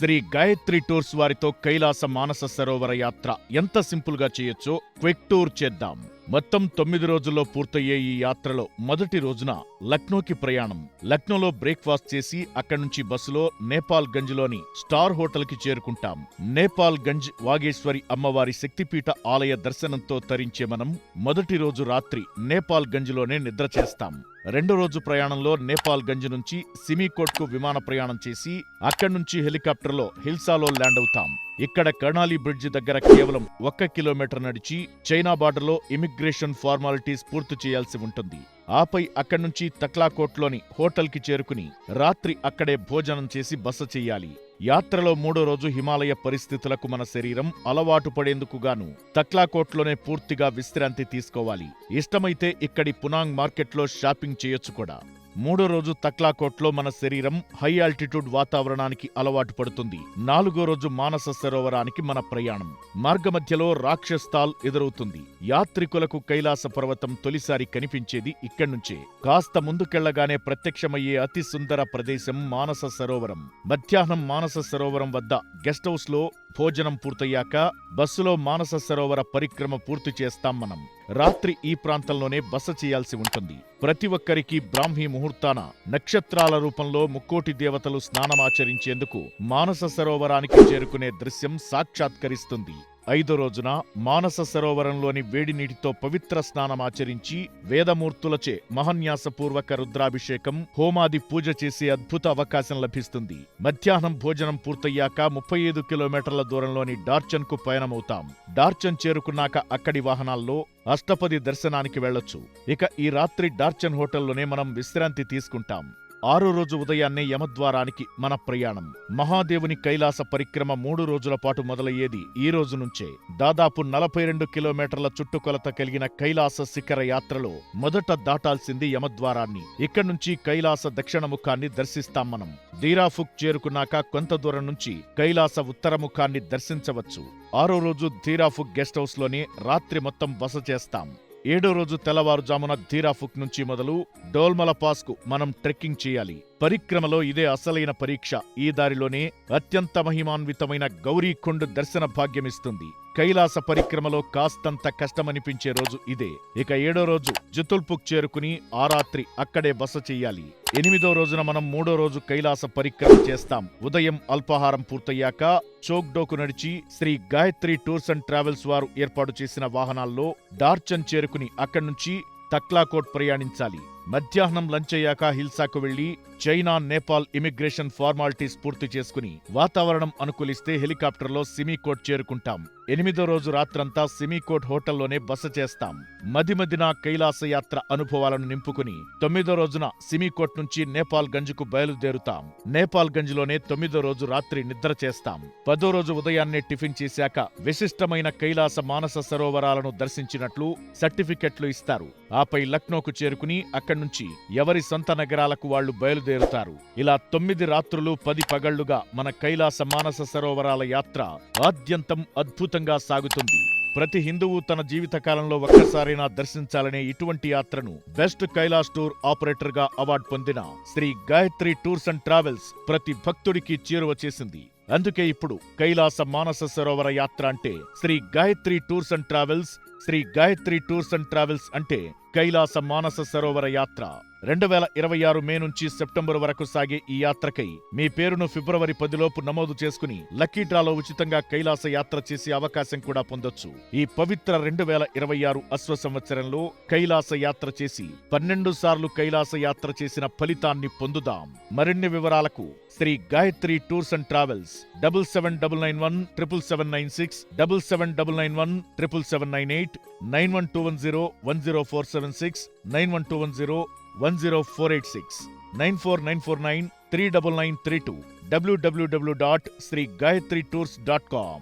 Shri Gayatri tours వారితో కైలాస మానస సరోవర యాత్ర ఎంత సింపుల్గా చేయొచ్చో క్విక్ టూర్ చేద్దాం. మొత్తం తొమ్మిది రోజుల్లో పూర్తయ్యే ఈ యాత్రలో మొదటి రోజున లక్నోకి ప్రయాణం. లక్నోలో బ్రేక్ఫాస్ట్ చేసి అక్కడి నుంచి బస్సులో నేపాల్ గంజ్లోని స్టార్ హోటల్కి చేరుకుంటాం. నేపాల్ గంజ్ వాగేశ్వరి అమ్మవారి శక్తిపీఠ ఆలయ దర్శనంతో తరించే మనం మొదటి రోజు రాత్రి నేపాల్ గంజ్లోనే నిద్ర చేస్తాం. రెండో రోజు ప్రయాణంలో నేపాల్ గంజ్ నుంచి సిమికోట్కు విమాన ప్రయాణం చేసి అక్కడి నుంచి హెలికాప్టర్లో హిల్సాలో ల్యాండ్ అవుతాం. ఇక్కడ కర్ణాలి బ్రిడ్జి దగ్గర కేవలం ఒక్క కిలోమీటర్ నడిచి చైనా బార్డర్లో ఇమిగ్రేషన్ ఫార్మాలిటీస్ పూర్తి చేయాల్సి ఉంటుంది. ఆపై అక్కడి నుంచి తక్లాకోట్లోని హోటల్కి చేరుకుని రాత్రి అక్కడే భోజనం చేసి బస చెయ్యాలి యాత్రలో మూడో రోజు హిమాలయ పరిస్థితులకు మన శరీరం అలవాటు పడేందుకు గాను తక్లాకోట్లోనే పూర్తిగా విశ్రాంతి తీసుకోవాలి. ఇష్టమైతే ఇక్కడి పునాంగ్ మార్కెట్లో షాపింగ్ చేయొచ్చు కూడా. మూడో రోజు తక్లాకోట్లో మన శరీరం హై ఆల్టిట్యూడ్ వాతావరణానికి అలవాటు పడుతుంది. నాలుగో రోజు మానస సరోవరానికి మన ప్రయాణం. మార్గమధ్యలో రాక్షస్థాల్ ఎదురవుతుంది. యాత్రికులకు కైలాస పర్వతం తొలిసారి కనిపించేది ఇక్కడ్నుంచే. కాస్త ముందుకెళ్ళగానే ప్రత్యక్షమయ్యే అతి సుందర ప్రదేశం మానస సరోవరం. మధ్యాహ్నం మానస సరోవరం వద్ద గెస్ట్ హౌస్లో భోజనం పూర్తయ్యాక బస్సులో మానస సరోవర పరిక్రమ పూర్తి చేస్తాం మనం. రాత్రి ఈ ప్రాంతంలోనే బస చేయాల్సి ఉంటుంది. ప్రతి ఒక్కరికి బ్రాహ్మీ ముహూర్తాన నక్షత్రాల రూపంలో ముక్కోటి దేవతలు స్నానమాచరించేందుకు మానస సరోవరానికి చేరుకునే దృశ్యం సాక్షాత్కరిస్తుంది. ఐదో రోజున మానస సరోవరంలోని వేడి నీటితో పవిత్ర స్నానమాచరించి వేదమూర్తులచే మహన్యాసపూర్వక రుద్రాభిషేకం హోమాది పూజ చేసే అద్భుత అవకాశం లభిస్తుంది. మధ్యాహ్నం భోజనం పూర్తయ్యాక ముప్పై ఐదు కిలోమీటర్ల దూరంలోని డార్చన్కు పయనమవుతాం. డార్చన్ చేరుకున్నాక అక్కడి వాహనాల్లో అష్టపది దర్శనానికి వెళ్ళొచ్చు ఇక ఈ రాత్రి డార్చన్ హోటల్లోనే మనం విశ్రాంతి తీసుకుంటాం. ఆరో రోజు ఉదయాన్నే యమద్వారానికి మన ప్రయాణం. మహాదేవుని కైలాస పరిక్రమ మూడు రోజుల పాటు మొదలయ్యేది ఈ రోజు నుంచే. దాదాపు నలభై రెండు కిలోమీటర్ల చుట్టుకొలత కలిగిన కైలాస శిఖర యాత్రలో మొదట దాటాల్సింది యమద్వారాన్ని. ఇక్కడి నుంచి కైలాస దక్షిణ ముఖాన్ని దర్శిస్తాం మనం. ధీరాఫుక్ చేరుకున్నాక కొంత దూరం నుంచి కైలాస ఉత్తర ముఖాన్ని దర్శించవచ్చు. ఆరో రోజు ధీరాఫుక్ గెస్ట్ హౌస్లోనే రాత్రి మొత్తం బస చేస్తాం. ఏడో రోజు తెల్లవారుజామున ధీరాఫుక్ నుంచి మొదలు డోల్మలపాస్కు మనం ట్రెక్కింగ్ చేయాలి. పరిక్రమలో ఇదే అసలైన పరీక్ష. ఈ దారిలోనే అత్యంత మహిమాన్వితమైన గౌరీకొండ దర్శన భాగ్యమిస్తుంది. కైలాస పరిక్రమలో కాస్తంత కష్టమనిపించే రోజు ఇదే. ఇక ఏడో రోజు జుతుల్పుక్ చేరుకుని ఆ రాత్రి అక్కడే బస చెయ్యాలి ఎనిమిదో రోజున మనం మూడో రోజు కైలాస పరిక్రమ చేస్తాం. ఉదయం అల్పాహారం పూర్తయ్యాక చోక్డోకు నడిచి Shri Gayatri tours and travels వారు ఏర్పాటు చేసిన వాహనాల్లో డార్చన్ చేరుకుని అక్కడి నుంచి తక్లాకోట్ ప్రయాణించాలి. మధ్యాహ్నం లంచ్ అయ్యాక హిల్సాకు వెళ్ళి చైనా నేపాల్ ఇమిగ్రేషన్ ఫార్మాలిటీస్ పూర్తి చేసుకుని వాతావరణం అనుకూలిస్తే హెలికాప్టర్లో సిమీకోట్ చేరుకుంటాం. ఎనిమిదో రోజు రాత్రంతా సిమీకోట్ హోటల్లోనే బస చేస్తాం. మది మదిన కైలాసయాత్ర అనుభవాలను నింపుకుని తొమ్మిదో రోజున సిమీకోట్ నుంచి నేపాల్ గంజ్కు బయలుదేరుతాం. నేపాల్ గంజ్లోనే తొమ్మిదో రోజు రాత్రి నిద్ర చేస్తాం. పదో రోజు ఉదయాన్నే టిఫిన్ చేశాక విశిష్టమైన కైలాస మానస సరోవరాలను దర్శించినట్లు సర్టిఫికెట్లు ఇస్తారు. ఆపై లక్నోకు చేరుకుని అక్కడి నుంచి ఎవరి సొంత నగరాలకు వాళ్ళు బయలుదేరుతారు? ఇలా తొమ్మిది రాత్రులు పది పగళ్ళుగా మన కైలాస మానస సరోవరాల యాత్ర ఆద్యంతం అద్భుతంగా సాగుతుంది. ప్రతి హిందువు తన జీవితకాలంలో ఒక్కసారైనా దర్శించాలనే ఇటువంటి యాత్రను బెస్ట్ కైలాస్ టూర్ ఆపరేటర్గా అవార్డు పొందిన Shri Gayatri tours and travels ప్రతి భక్తుడికి చేరువ చేసింది. అందుకే ఇప్పుడు కైలాస మానస సరోవర యాత్ర అంటే Shri Gayatri tours and travels Shri Gayatri tours and travels అంటే కైలాస మానస సరోవర యాత్ర. రెండు వేల ఇరవై ఆరు మే నుంచి సెప్టెంబర్ వరకు సాగే ఈ యాత్రకై మీ పేరును ఫిబ్రవరి పదిలోపు నమోదు చేసుకుని లక్కీ డ్రాలో ఉచితంగా కైలాస యాత్ర చేసే అవకాశం కూడా పొందొచ్చు. ఈ పవిత్ర రెండు వేల ఇరవై ఆరు అశ్వ సంవత్సరంలో కైలాస యాత్ర చేసి పన్నెండు సార్లు కైలాస యాత్ర చేసిన ఫలితాన్ని పొందుదాం. మరిన్ని వివరాలకు Shri Gayatri tours and travels double seven double nine one triple seven nine six double seven double nine one triple seven nine eight nine one two one zero one zero four seven six nine one two one zero one zero four eight six nine four nine four nine three double nine three two WWW dot Shri Gayatri tours dot com